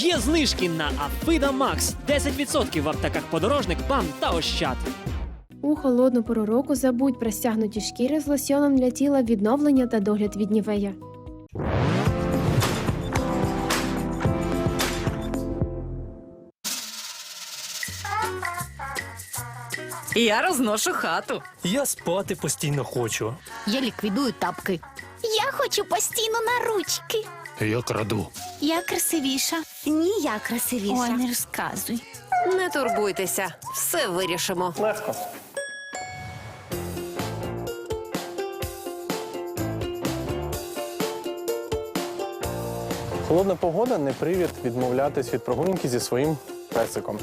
Є знижки на Афида Макс 10% в аптеках подорожник, БАМ та Ощад. У холодну пору року забудь про стягнуті шкіри з лосьоном для тіла відновлення та догляд від нівея. Я розношу хату. Я спати постійно хочу. Я ліквідую тапки. Я хочу постійно на ручки. Я краду. Я красивіша. Ні, я красивіша. Ой, не розказуй. Не турбуйтеся, все вирішимо. Легко. Холодна погода не привід відмовлятись від прогулянки зі своїм песиком.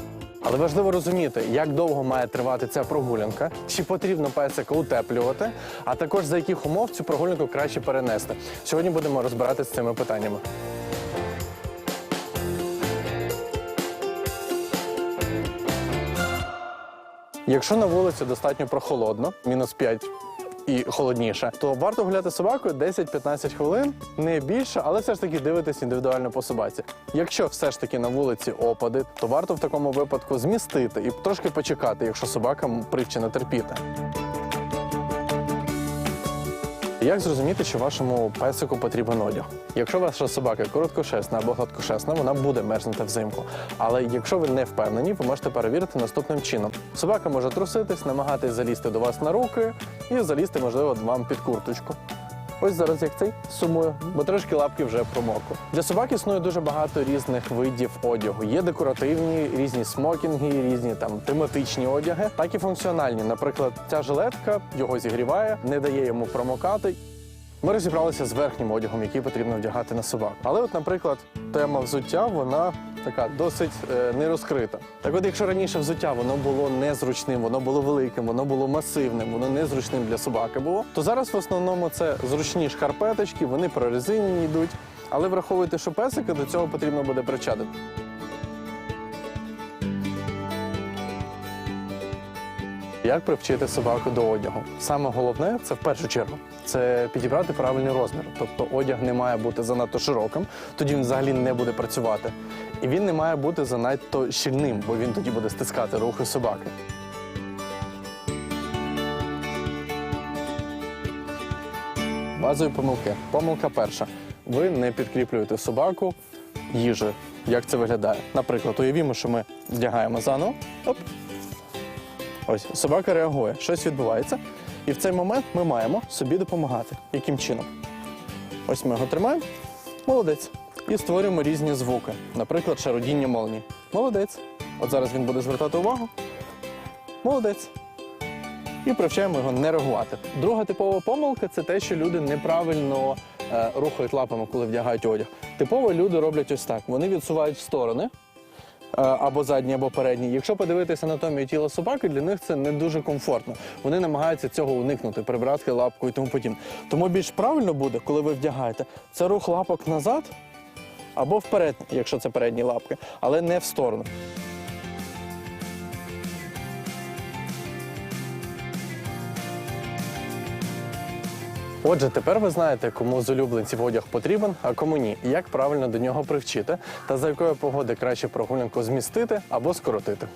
Але важливо розуміти, як довго має тривати ця прогулянка, чи потрібно песика утеплювати, а також за яких умов цю прогулянку краще перенести. Сьогодні будемо розбиратися з цими питаннями. Якщо на вулиці достатньо прохолодно, мінус 5 і холодніше, то варто гуляти собакою 10-15 хвилин, не більше, але все ж таки дивитись індивідуально по собаці. Якщо все ж таки на вулиці опади, то варто в такому випадку змістити і трошки почекати, якщо собака м, привчена терпіти. Як зрозуміти, що вашому песику потрібен одяг? Якщо ваша собака короткошесна або гладкошесна, вона буде мерзнути взимку. Але якщо ви не впевнені, ви можете перевірити наступним чином. Собака може труситись, намагатись залізти до вас на руки і залізти, можливо, вам під курточку. Ось зараз як цей сумую, бо трошки лапки вже промокли. Для собак існує дуже багато різних видів одягу. Є декоративні, різні смокінги, різні там тематичні одяги, так і функціональні. Наприклад, ця жилетка його зігріває, не дає йому промокати. Ми розібралися з верхнім одягом, який потрібно вдягати на собак. Але, от, наприклад, тема взуття, вона така досить е, не розкрита. Так от, якщо раніше взуття воно було незручним, воно було великим, воно було масивним, воно незручним для собаки було, то зараз в основному це зручні шкарпеточки, вони прорезинені йдуть. Але враховуйте, що песика до цього потрібно буде причадити. Як привчити собаку до одягу? Саме головне це в першу чергу це підібрати правильний розмір. Тобто одяг не має бути занадто широким, тоді він взагалі не буде працювати. І він не має бути занадто щільним, бо він тоді буде стискати рухи собаки. Базові помилки. Помилка перша. Ви не підкріплюєте собаку їжею. Як це виглядає? Наприклад, уявімо, що ми вдягаємо заново. Оп, Ось собака реагує, щось відбувається. І в цей момент ми маємо собі допомагати. Яким чином? Ось ми його тримаємо, молодець. І створюємо різні звуки, наприклад, шародіння молнії. Молодець. От зараз він буде звертати увагу. Молодець. І привчаємо його не реагувати. Друга типова помилка це те, що люди неправильно е, рухають лапами, коли вдягають одяг. Типово люди роблять ось так: вони відсувають в сторони, або задні, або передні. Якщо подивитися анатомію тіла собаки, для них це не дуже комфортно. Вони намагаються цього уникнути, прибрати лапку і тому подібне. Тому більш правильно буде, коли ви вдягаєте, це рух лапок назад або вперед, якщо це передні лапки, але не в сторону. Отже, тепер ви знаєте, кому з улюбленців одяг потрібен, а кому ні, як правильно до нього привчити, та за якої погоди краще прогулянку змістити або скоротити.